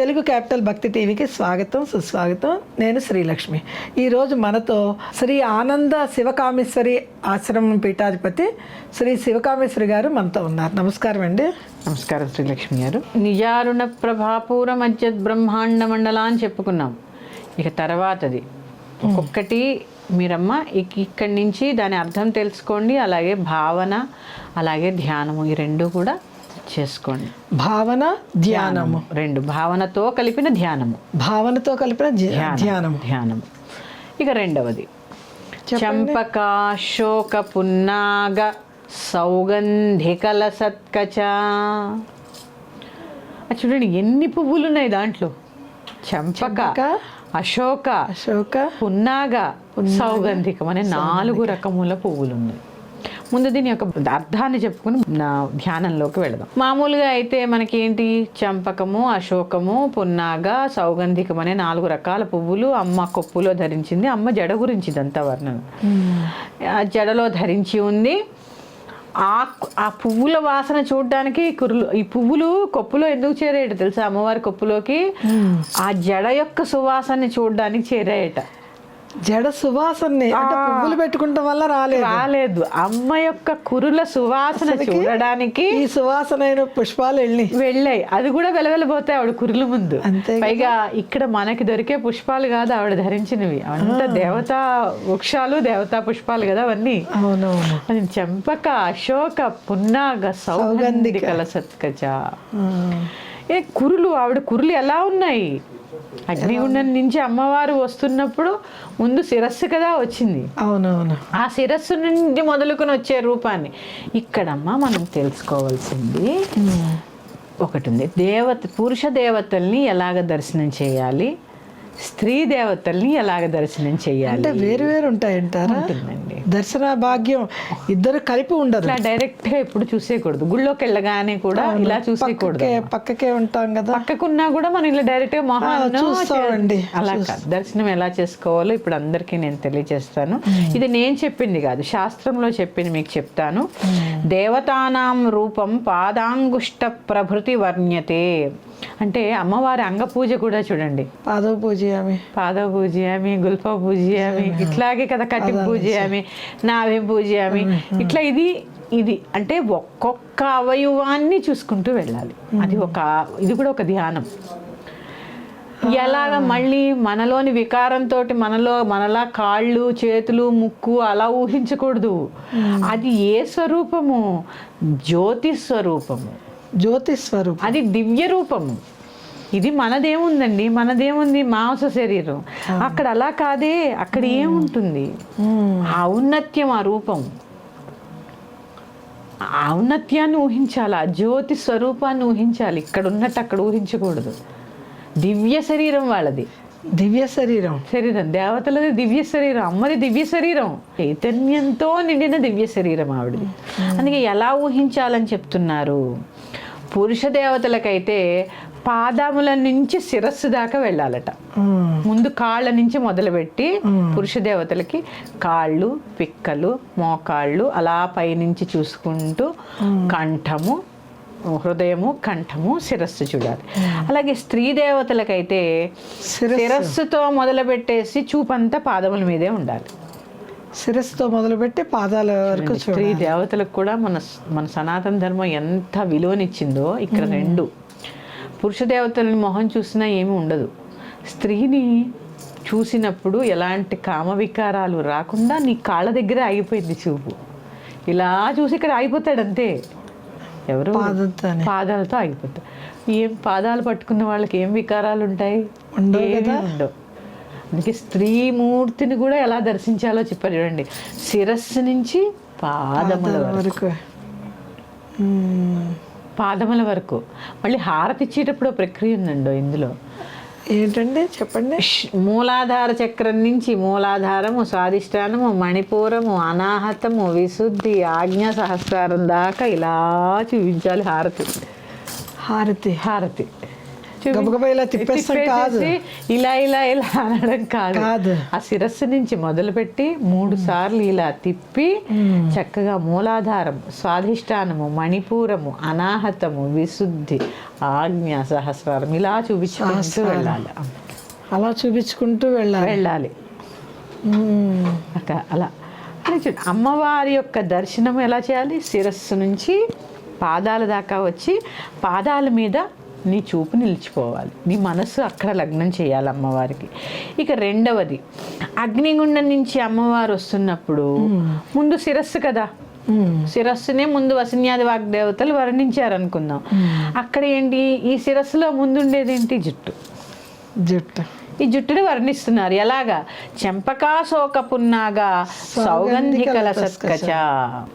Capital భక్తి టీవీకి స్వాగతం సుస్వాగతం. నేను శ్రీలక్ష్మి. ఈరోజు మనతో శ్రీ ఆనంద శివకామేశ్వరి ఆశ్రమం పీఠాధిపతి శ్రీ శివకామేశ్వరి గారు మనతో ఉన్నారు. నమస్కారం అండి. నమస్కారం శ్రీలక్ష్మి గారు. నిజారుణ ప్రభాపూర మధ్య బ్రహ్మాండ మండల అని చెప్పుకున్నాం. ఇక తర్వాతది. ఒక్కొక్కటి మీరమ్మ ఇక్- ఇక్కడి నుంచి దాని అర్థం తెలుసుకోండి. అలాగే భావన అలాగే ధ్యానము ఈ రెండు కూడా చేసుకోండి. భావన ధ్యానము. రెండు భావనతో కలిపిన ధ్యానము. భావనతో కలిపిన ధ్యా- ధ్యానం. ధ్యానము. ధ్యానము. ఇక రెండవది. చంపక శోక పున్నాగ సౌగంధికల సత్కచ చూడండి ఎన్ని పువ్వులు ఉన్నాయి దాంట్లో? చంపక చంపక, అశోక అశోక పున్నాగ సౌగంధికం అనే నాలుగు రకముల పువ్వులు ఉన్నాయి ముందు దీని యొక్క అర్థాన్ని చెప్పుకుని నా ధ్యానంలోకి వెళదాం. మామూలుగా అయితే మనకి ఏంటి? చంపకము అశోకము పున్నాగ సౌగంధికం అనే నాలుగు రకాల పువ్వులు అమ్మ కొప్పులో ధరించింది. అమ్మ జడ గురించి ఇదంతా వర్ణన. ఆ జడలో ధరించి ఉంది. ఆ ఆ పువ్వుల వాసన చూడడానికి కురులు ఈ పువ్వులు కొప్పులో ఎందుకు చేరాయట తెలుసా? అమ్మవారి కొప్పులోకి? ఆ జడ యొక్క సువాసనని చూడడానికి చేరాయట. జడ సువాసనని అంటే పువ్వులు పెట్టుకుంటాం వల్ల రాలేదు. రాలేదు. అమ్మ యొక్క కురుల సువాసన చూడడానికి ఈ సువాసనైన పుష్పాలు వెళ్ళి వెళ్ళాయి. అది కూడా వెలవెలబోతాయి ఆవిడ కురుల ముందు. అంతే. పైగా ఇక్కడ మనకి దొరికే పుష్పాలు కాదు ఆవిడ ధరించినవి. అంత దేవతా వృక్షాలు దేవతా పుష్పాలు కదా అవన్నీ. అవునవును. చంపక అశోక పున్నాగ సౌగంధికల సత్కచ ఆ. ఏ కురులు ఆవిడ కురులు ఎలా ఉన్నాయి? అగ్నిగుండం నుంచి అమ్మవారు వస్తున్నప్పుడు ముందు శిరస్సు కదా వచ్చింది. అవునవును. ఆ శిరస్సు నుండి మొదలుకొని వచ్చే రూపాన్ని ఇక్కడమ్మ మనం తెలుసుకోవాల్సింది. ఒకటి ఉంది. దేవత పురుష దేవతల్ని ఎలాగ దర్శనం చేయాలి? స్త్రీ దేవతల్ని ఎలాగ దర్శనం చేయాలి? అంటే వేరు వేరు ఉంటాయంటారా? ఉంటుందండి. దర్శన భాగ్యం ఇద్దరు కలిపి ఉండదు డైరెక్ట్గా ఎప్పుడు చూసేయకూడదు. గుళ్ళోకి వెళ్ళగానే కూడా ఇలా చూసేయకూడదు పక్కకే ఉంటాం కదా. పక్కకున్నా కూడా మనం ఇలా డైరెక్ట్గా చూస్తామండి. అలా కాదు. దర్శనం ఎలా చేసుకోవాలో ఇప్పుడు అందరికీ నేను తెలియజేస్తాను ఇది నేను చెప్పింది కాదు. శాస్త్రంలో చెప్పింది మీకు చెప్తాను. దేవతానాం రూపం పాదాంగుష్ట ప్రభృతి వర్ణ్యతే. అంటే అమ్మవారి అంగ పూజ కూడా చూడండి. పాదవ పూజయామి. పాద పూజయామి గుల్ఫ పూజయామి ఇట్లాగే కదా కట్టి పూజయామి నాభి పూజయామి. ఇట్లా ఇది ఇది అంటే ఒక్కొక్క అవయవాన్ని చూసుకుంటూ వెళ్ళాలి. అది ఒక ఇది కూడా ఒక ధ్యానం. ఎలాగ మళ్ళీ మనలోని వికారంతో మనలో మనలా కాళ్ళు చేతులు ముక్కు అలా ఊహించకూడదు. అది ఏ స్వరూపము? జ్యోతి స్వరూపము. జ్యోతి స్వరూపం. అది దివ్య రూపము. ఇది మనదేముందండి మనదేముంది మాంస శరీరం. అక్కడ అలా కాదే అక్కడ ఏముంటుంది? ఆ ఔన్నత్యం ఆ రూపం. ఆ ఔన్నత్యాన్ని ఊహించాలి? ఆ జ్యోతి స్వరూపాన్ని ఊహించాలి. ఇక్కడ ఉన్నట్టు అక్కడ ఊహించకూడదు. దివ్య శరీరం వాళ్ళది. దివ్య శరీరం. శరీరం. దేవతలది దివ్య శరీరం. అమ్మది దివ్య శరీరం. చైతన్యంతో నిండిన దివ్య శరీరం ఆవిడది. అందుకే ఎలా ఊహించాలని చెప్తున్నారు? పురుష దేవతలకైతే పాదముల నుంచి శిరస్సు దాకా వెళ్ళాలట. ముందు కాళ్ళ నుంచి మొదలుపెట్టి పురుష దేవతలకి కాళ్ళు పిక్కలు మోకాళ్ళు అలా పైనుంచి చూసుకుంటూ కంఠము హృదయము కంఠము శిరస్సు చూడాలి. అలాగే స్త్రీ దేవతలకైతే శిరస్సు. శిరస్సుతో మొదలుపెట్టేసి చూపంతా పాదముల మీదే ఉండాలి. శిరస్సుతో మొదలుపెట్టి పాదాల వరకు స్త్రీ దేవతలకు కూడా మన మన సనాతన ధర్మం ఎంత విలువనిచ్చిందో ఇక్కడ రెండు. పురుష దేవతలని మొహం చూసినా ఏమీ ఉండదు. స్త్రీని చూసినప్పుడు ఎలాంటి కామ వికారాలు రాకుండా నీ కాళ్ళ దగ్గరే ఆగిపోయింది చూపు. ఇలా చూసి ఇక్కడ ఆగిపోతాడు అంతే. ఎవరు. పాదాలతో ఆగిపోతాడు. ఏం పాదాలు పట్టుకున్న వాళ్ళకి ఏం వికారాలు ఉంటాయి? ఉండవు అందుకే స్త్రీ మూర్తిని కూడా ఎలా దర్శించాలో చెప్పారు చూడండి. శిరస్సు నుంచి పాదముల వరకు. పాదముల వరకు. మళ్ళీ హారతి ఇచ్చేటప్పుడు ప్రక్రియ ఉందండి ఇందులో. ఏంటండి? చెప్పండి. మూలాధార చక్రం నుంచి మూలాధారము స్వాదిష్టానము మణిపూరము అనాహతము విశుద్ధి ఆజ్ఞ సహస్రారం దాకా ఇలా చూపించాలి హారతి. హారతి. హారతి. గబగబా ఇలా తిప్పేస్తాం కాదు. ఇలా ఇలా ఇలా అనడం కాదు కాదు. ఆ శిరస్సు నుంచి మొదలుపెట్టి మూడు సార్లు ఇలా తిప్పి చక్కగా మూలాధారం స్వాధిష్టానము మణిపూరము అనాహతము విశుద్ధి ఆజ్ఞ సహస్రారం ఇలా చూపించుకుంటూ. వెళ్ళాలి అలా చూపించుకుంటూ వెళ్ళాలి వెళ్ళాలి. అక్క అలా అమ్మవారి యొక్క దర్శనం ఎలా చేయాలి శిరస్సు నుంచి పాదాల దాకా వచ్చి పాదాల మీద నీ చూపు నిలిచిపోవాలి. నీ మనస్సు అక్కడ లగ్నం చేయాలి అమ్మవారికి. ఇక రెండవది అగ్నిగుండం నుంచి అమ్మవారు వస్తున్నప్పుడు ముందు శిరస్సు కదా. శిరస్సునే ముందు వసన్యాది వాగ్దేవతలు వర్ణించారు అనుకుందాం అక్కడ ఏంటి? ఈ శిరస్సులో ముందుండేది ఏంటి జుట్టు. జుట్టు. ఈ జుట్టుని వర్ణిస్తున్నారు. ఎలాగా? చెంపకాశోక పున్నాగా సౌగంధికల సత్కచ.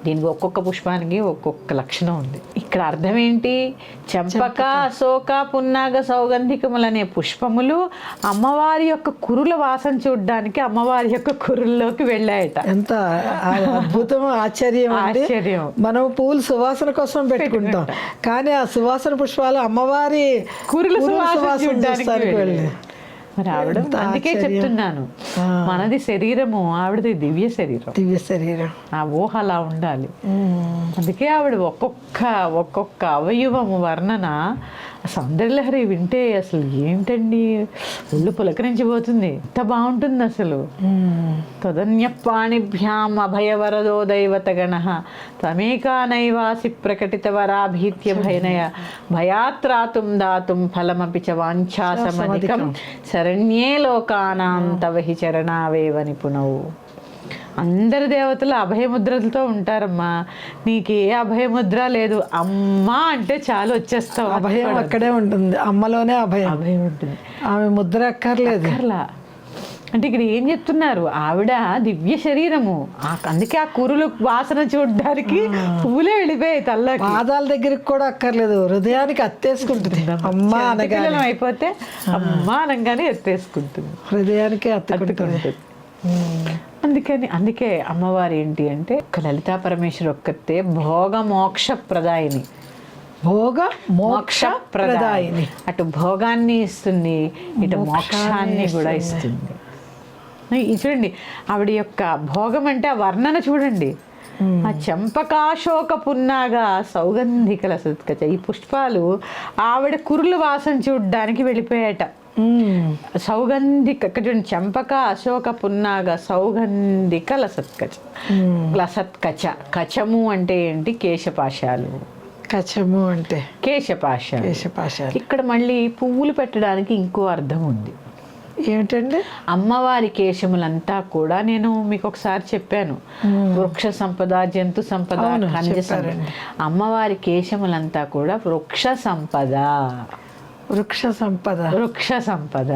దీనికి ఒక్కొక్క పుష్పానికి ఒక్కొక్క లక్షణం ఉంది. ఇక్కడ అర్థం ఏంటి? చెంపక అశోక పున్నాగ సౌగంధికములనే పుష్పములు అమ్మవారి యొక్క కురుల వాసన చూడడానికి అమ్మవారి యొక్క కురుల్లోకి వెళ్ళాయట. ఎంత అద్భుతం ఆశ్చర్యం ఆశ్చర్యం. మనం పూలు సువాసన కోసం పెట్టుకుంటాం. కానీ ఆ సువాసన పుష్పాలు అమ్మవారి కురుల సువాసన చూడ్డానికి చూస్తానికి వెళ్ళి. వెళ్ళి మరి ఆవిడ అందుకే. చెప్తున్నాను. మనది శరీరము ఆవిడది దివ్య శరీరం. దివ్య శరీరం. ఆ ఊహ అలా ఉండాలి. అందుకే ఆవిడ ఒక్కొక్క ఒక్కొక్క అవయవము వర్ణన సౌందర్యలహరి వింటే అసలు ఏంటండి? ఒళ్ళు పులకరించిపోతుంది. ఎంత బాగుంటుంది అసలు. తదన్యపాణిభ్యాం అభయవరదో దైవతగణ తమేకానైవాసి ప్రకటిత వరాభీత్య భయనయ. భయాత్రాతుం దాతుం ఫలమపి చ వాంఛాసమధికం శరణ్యే లోకానాం తవ హి చరణావేవ నిపుణవు అందరు దేవతలు అభయముద్రలతో ఉంటారమ్మా. నీకే అభయముద్ర లేదు. అమ్మా అంటే చాలు వచ్చేస్తావు. అభయం అక్కడే ఉంటుంది. అమ్మలోనే అభయం. అభయం ఉంటుంది. ఆమె ముద్ర అక్కర్లేదు. అక్కర్లా. అంటే ఇక్కడ ఏం చెప్తున్నారు? ఆవిడ దివ్య శరీరము. అందుకే ఆ కురులు వాసన చూడడానికి పువ్వులే వెళ్ళిపోయాయి తల్లకి. పాదాల దగ్గరికి కూడా అక్కర్లేదు. హృదయానికి అత్తేసుకుంటుంది. అమ్మ అనగానే. అయిపోతే అమ్మా అనగానే ఎత్తేసుకుంటుంది. హృదయానికి అత్తుకుంటుంది. అందుకని అందుకే అమ్మవారు ఏంటి అంటే లలితా పరమేశ్వరి ఒక్కతే భోగ మోక్ష ప్రదాయిని. భోగ మోక్ష ప్రదాయిని. అటు భోగాన్ని ఇస్తుంది ఇటు మోక్షాన్ని కూడా ఇస్తుంది. చూడండి ఆవిడ యొక్క భోగం అంటే ఆ వర్ణన చూడండి. ఆ చెంపకాశోక పున్నాగా సౌగంధికల సత్కచ ఈ పుష్పాలు ఆవిడ కురుల వాసన చూడడానికి వెళ్ళిపోయాట. సౌగంధిక చూడండి చెంపక అశోక పున్నాగ సౌగంధిక లసత్కచ లసత్కచ కచము అంటే ఏంటి? కేశపాశాలు. కచము అంటే? కేశపాశాలు. కేశపాశాలు. ఇక్కడ మళ్ళీ పువ్వులు పెట్టడానికి ఇంకో అర్థం ఉంది. ఏమిటండి? అమ్మవారి కేశములంతా కూడా నేను మీకు ఒకసారి చెప్పాను. వృక్ష సంపద జంతు సంపద ఖనిజ. అమ్మవారి కేశములంతా కూడా వృక్ష సంపద. వృక్ష సంపద. వృక్ష సంపద.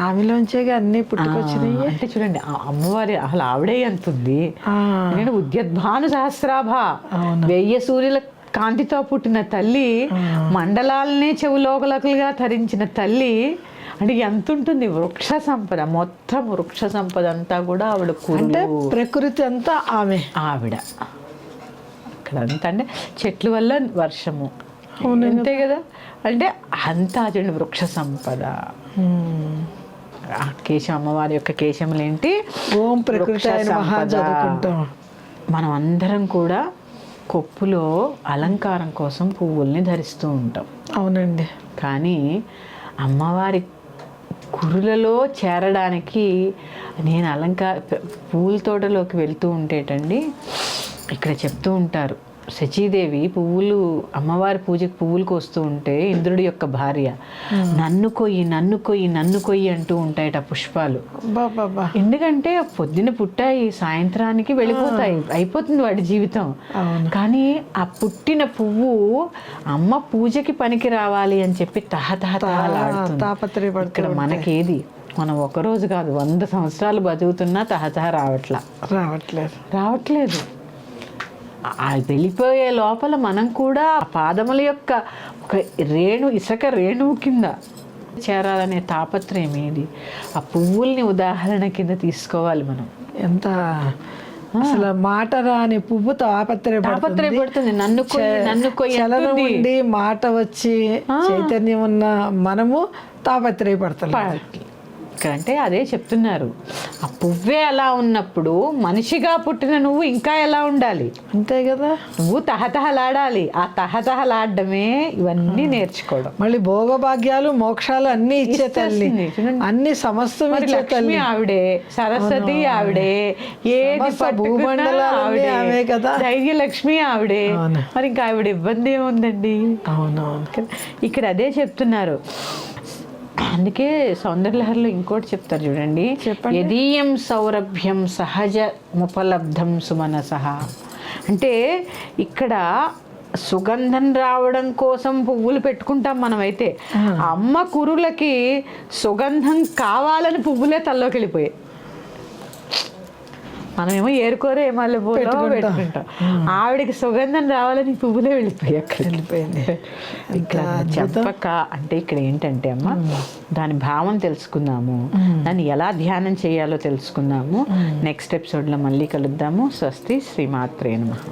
ఆమెలోంచేగా అన్ని పుట్టుకొచ్చినాయి? అంటే చూడండి అమ్మవారి అసలు ఆవిడే ఎంత ఉంది? ఆ, నేను ఉద్యద్భాను సహస్రాభ. వెయ్యి సూర్యుల కాంతితో పుట్టిన తల్లి మండలాలనే చెవులోకలకులుగా ధరించిన తల్లి అంటే ఎంత ఉంటుంది వృక్ష సంపద. మొత్తం వృక్ష సంపద అంతా కూడా ఆవిడ అంటే ప్రకృతి అంతా ఆమె. ఆవిడ. అక్కడ అంతా అంటే చెట్ల వల్ల వర్షము. అంతే కదా? అంటే అంతా చూడండి వృక్ష సంపద. కేశం అమ్మవారి యొక్క కేశములు ఏంటి? ఓం ప్రకృతి మనం అందరం కూడా కొప్పులో అలంకారం కోసం పువ్వుల్ని ధరిస్తూ ఉంటాం. అవునండి. కానీ అమ్మవారి గురులలో చేరడానికి నేను అలంకార పూల తోటలోకి వెళ్తూ ఉంటేటండి ఇక్కడ చెప్తూ ఉంటారు. శచీదేవి పువ్వులు అమ్మవారి పూజకు పువ్వులు కోస్తూ ఉంటే ఇంద్రుడి యొక్క భార్య. నన్ను కొయ్యి నన్ను కొయ్యి నన్ను కొయ్యి అంటూ ఉంటాయట పుష్పాలు. ఎందుకంటే పొద్దున పుట్టాయి సాయంత్రానికి వెళ్ళిపోతాయి. అయిపోతుంది వాడి జీవితం. కానీ ఆ పుట్టిన పువ్వు అమ్మ పూజకి పనికి రావాలి అని చెప్పి తాపత్రయపడుతూ ఇక్కడ మనకేది? మనం ఒక రోజు కాదు వంద సంవత్సరాలు బతుకుతున్నా తహతహ రావట్లా. రావట్లేదు. రావట్లేదు. వెళ్ళిపోయే లోపల మనం కూడా ఆ పాదముల యొక్క ఒక రేణు ఇసక రేణువు కింద చేరాలనే తాపత్రయం ఏది? ఆ పువ్వుల్ని ఉదాహరణ కింద తీసుకోవాలి మనం. ఎంత అసలు మాట రాని పువ్వు తాపత్రయపడుతుంది నన్ను నన్ను చలనం మాట వచ్చి చైతన్యం ఉన్న మనము తాపత్రయపడతాం అంటే అదే చెప్తున్నారు. ఆ పువ్వే అలా ఉన్నప్పుడు మనిషిగా పుట్టిన నువ్వు ఇంకా ఎలా ఉండాలి? అంతే కదా? నువ్వు తహతహలాడాలి. ఆ తహతహలాడడమే ఇవన్నీ నేర్చుకోవడం. మళ్ళీ భోగభాగ్యాలు మోక్షాలు అన్ని ఇచ్చే తల్లి. అన్ని సమస్తం ఇచ్చే తల్లి. ఆవిడే సరస్వతి ఆవిడే ఏది ఆవిడే. ఆమె కదా. ఆవిడే. మరి ఇంకా ఆవిడ ఇబ్బంది ఏముందండి? అవునవును. ఇక్కడ అదే చెప్తున్నారు. అందుకే సౌందర్యలహరిలో ఇంకోటి చెప్తారు చూడండి. చెప్పండి. యదీయం సౌరభ్యం సహజ ముపలబ్ధం సుమనసహ అంటే ఇక్కడ సుగంధం రావడం కోసం పువ్వులు పెట్టుకుంటాం మనమైతే. అమ్మ కురులకి సుగంధం కావాలని పువ్వులే తల్లోకి వెళ్ళిపోయాయి. మనమేమో ఏరుకోరే మల్లెపూలో పెట్టుకుంటాం. ఆవిడకి సుగంధం రావాలని పువ్వులే వెళ్ళిపోయాయి. అక్కడికి వెళ్ళిపోయింది. ఇక్కడ చెప్పక అంటే ఇక్కడ ఏంటంటే అమ్మ దాని భావం తెలుసుకుందాము. దాన్ని ఎలా ధ్యానం చేయాలో తెలుసుకుందాము. నెక్స్ట్ ఎపిసోడ్లో మళ్ళీ కలుద్దాము. స్వస్తి శ్రీమాత్రే నమః.